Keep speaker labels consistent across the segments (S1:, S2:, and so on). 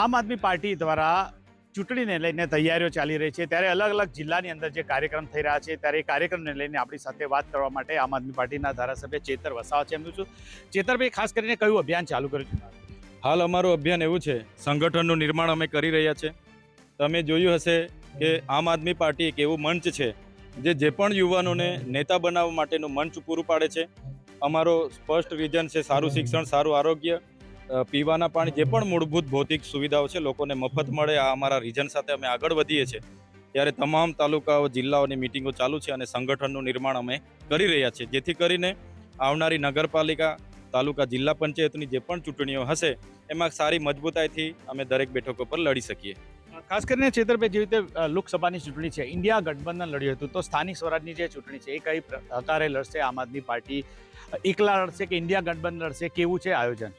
S1: આમ આદમી પાર્ટી દ્વારા ચૂંટણીને લઈને તૈયારીઓ ચાલી રહી છે. ત્યારે અલગ અલગ જિલ્લાની અંદર જે કાર્યક્રમ થઈ રહ્યા છે, ત્યારે એ કાર્યક્રમને લઈને આપણી સાથે વાત કરવા માટે આમ આદમી પાર્ટીના ધારાસભ્ય ચેતર વસાવા છે. એમનું છું ચેતરભાઈ, ખાસ કરીને કયું અભિયાન ચાલુ કર્યું છે?
S2: હાલ અમારું અભિયાન એવું છે, સંગઠનનું નિર્માણ અમે કરી રહ્યા છે. તમે જોયું હશે કે આમ આદમી પાર્ટી એક એવું મંચ છે, જે જે પણ યુવાનોને નેતા બનાવવા માટેનું મંચ પૂરું પાડે છે. અમારો સ્પષ્ટ વિઝન છે, સારું શિક્ષણ, સારું આરોગ્ય પીવાના પાણી જે પણ મૂળભૂત ભૌતિક સુવિધાઓ છે, લોકોને મફત મળે, આ અમારા રીજન સાથે અમે આગળ વધીએ છીએ. ત્યારે તમામ તાલુકાઓ, જિલ્લાઓની મિટિંગો ચાલુ છે અને સંગઠનનું નિર્માણ અમે કરી રહ્યા છીએ. જેથી કરીને આવનારી નગરપાલિકા, તાલુકા, જિલ્લા પંચાયતની જે પણ ચૂંટણીઓ હશે, એમાં સારી મજબૂતાઈથી અમે દરેક બેઠકો પર લડી શકીએ.
S1: ખાસ કરીને ચેતરભાઈ જેવી રીતે લોકસભાની ચૂંટણી છે, ઇન્ડિયા ગઠબંધન લડ્યું હતું, તો સ્થાનિક સ્વરાજની જે ચૂંટણી છે, એ કઈ પ્રકારે લડશે આમ આદમી પાર્ટી? એકલા લડશે કે ઇન્ડિયા ગઠબંધન લડશે? કેવું છે આયોજન?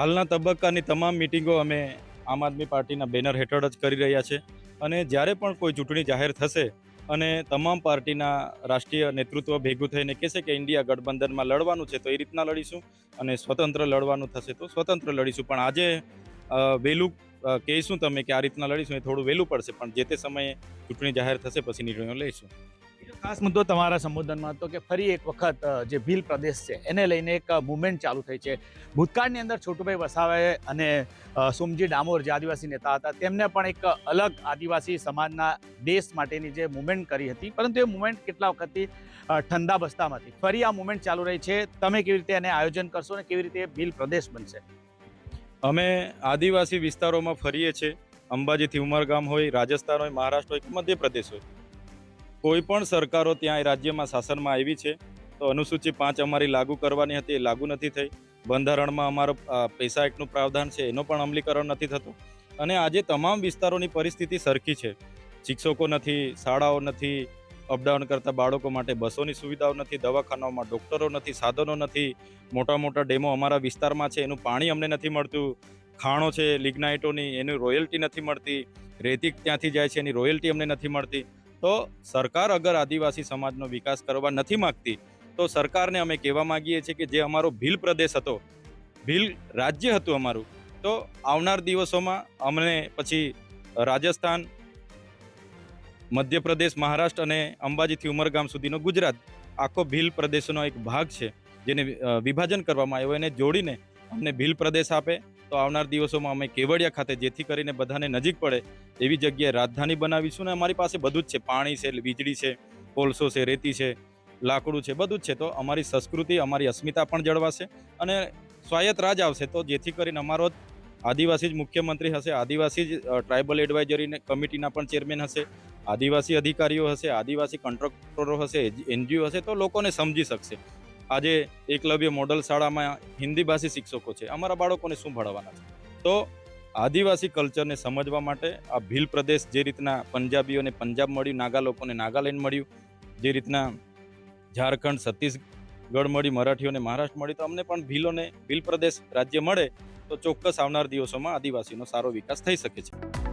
S2: હાલના તબક્કાની તમામ મિટિંગો અમે આમ આદમી પાર્ટીના બેનર હેઠળ જ કરી રહ્યા છે અને જ્યારે પણ કોઈ ચૂંટણી જાહેર થશે અને તમામ પાર્ટીના રાષ્ટ્રીય નેતૃત્વ ભેગું થઈને કહેશે કે ઇન્ડિયા ગઠબંધનમાં લડવાનું છે તો એ રીતના લડીશું અને સ્વતંત્ર લડવાનું થશે તો સ્વતંત્ર લડીશું. પણ આજે વહેલું કહીશું તમે કે આ રીતના લડીશું, એ થોડું વહેલું પડશે, પણ જે તે સમયે ચૂંટણી જાહેર થશે પછી નિર્ણયો લઈશું.
S1: ખાસ મુદ્દો તમારા સંબોધનમાં હતો કે ફરી એક વખત જે ભીલ પ્રદેશ છે, એને લઈને એક મુવમેન્ટ ચાલુ થઈ છે. ભૂતકાળની અંદર છોટુભાઈ વસાવાએ અને સોમજી ડામોર જે આદિવાસી નેતા હતા, તેમને પણ એક અલગ આદિવાસી સમાજના દેશ માટેની જે મુવમેન્ટ કરી હતી. પરંતુ એ મુવમેન્ટ કેટલા વખતથી ઠંડા બસ્તામાં હતી ફરી આ મુવમેન્ટ ચાલુ રહી છે. તમે કેવી રીતે એને આયોજન કરશો અને કેવી રીતે ભીલ પ્રદેશ બનશે?
S2: અમે આદિવાસી વિસ્તારોમાં ફરીએ છીએ. અંબાજીથી ઉમરગામ હોય, રાજસ્થાન હોય, મહારાષ્ટ્ર હોય મધ્યપ્રદેશ હોય. કોઈ પણ સરકારો ત્યાં એ રાજ્યમાં શાસનમાં આવી છે, તો અનુસૂચિ પાંચ અમારી લાગુ કરવાની હતી, એ લાગુ નથી થઈ. બંધારણમાં અમારો પૈસા એક્ટનું પ્રાવધાન છે, એનો પણ અમલીકરણ નથી થતું. અને આજે તમામ વિસ્તારોની પરિસ્થિતિ સરખી છે. શિક્ષકો નથી, શાળાઓ નથી, અપડાઉન કરતા બાળકો માટે બસોની સુવિધાઓ નથી, દવાખાનાઓમાં ડૉક્ટરો નથી, સાધનો નથી. મોટા મોટા ડેમો અમારા વિસ્તારમાં છે, એનું પાણી અમને નથી મળતું. ખાણો છે, લિગ્નાઇટોની, એની રોયલ્ટી નથી મળતી. રેતી ત્યાંથી જાય છે, એની રોયલ્ટી અમને નથી મળતી. તો સરકાર અગર આદિવાસી સમાજનો વિકાસ કરવા નથી માગતી, તો સરકારને અમે કહેવા માંગીએ છીએ કે જે અમારો ભીલ પ્રદેશ હતો, ભીલ રાજ્ય હતું અમારું, તો આવનાર દિવસોમાં અમને પછી રાજસ્થાન, મધ્યપ્રદેશ, મહારાષ્ટ્ર અને અંબાજીથી ઉમરગામ સુધીનો ગુજરાત, આખો ભીલ પ્રદેશનો એક ભાગ છે, જેને વિભાજન કરવામાં આવ્યો એને જોડીને અમને ભીલ પ્રદેશ આપે તો આવનાર દિવસોમાં અમે કેવડિયા ખાતે જેથી કરીને બધાને નજીક પડે એવી જગ્યાએ રાજધાની બનાવીશું ને અમારી પાસે બધું જ છે. પાણી છે, વીજળી છે, કોલસો છે, રેતી છે, લાકડું છે, બધું જ છે. તો અમારી સંસ્કૃતિ, અમારી અસ્મિતા પણ જળવાશે અને સ્વાયત્ત રાજ આવશે તો જેથી કરીને અમારો આદિવાસી જ મુખ્યમંત્રી હશે, આદિવાસી જ ટ્રાઇબલ એડવાઇઝરી કમિટીના પણ ચેરમેન હશે, આદિવાસી અધિકારીઓ હશે, આદિવાસી કોન્ટ્રાક્ટરો હશે, એનજીઓ હશે તો લોકોને સમજી શકશે. આજે એકલવ્ય મોડલ શાળામાં હિન્દી ભાષી શિક્ષકો છે. અમારા બાળકોને શું ભણાવવાના છે? તો આદિવાસી કલ્ચરને સમજવા માટે આ ભીલ પ્રદેશ જે રીતના પંજાબીઓને પંજાબ મળ્યું, નાગા લોકોને નાગાલેન્ડ મળ્યું, જે રીતના ઝારખંડ, છત્તીસગઢ મળી, મરાઠીઓને મહારાષ્ટ્ર મળી, તો અમને પણ ભીલોને ભીલ પ્રદેશ રાજ્ય મળે તો ચોક્કસ આવનાર દિવસોમાં આદિવાસીનો સારો વિકાસ થઈ શકે છે.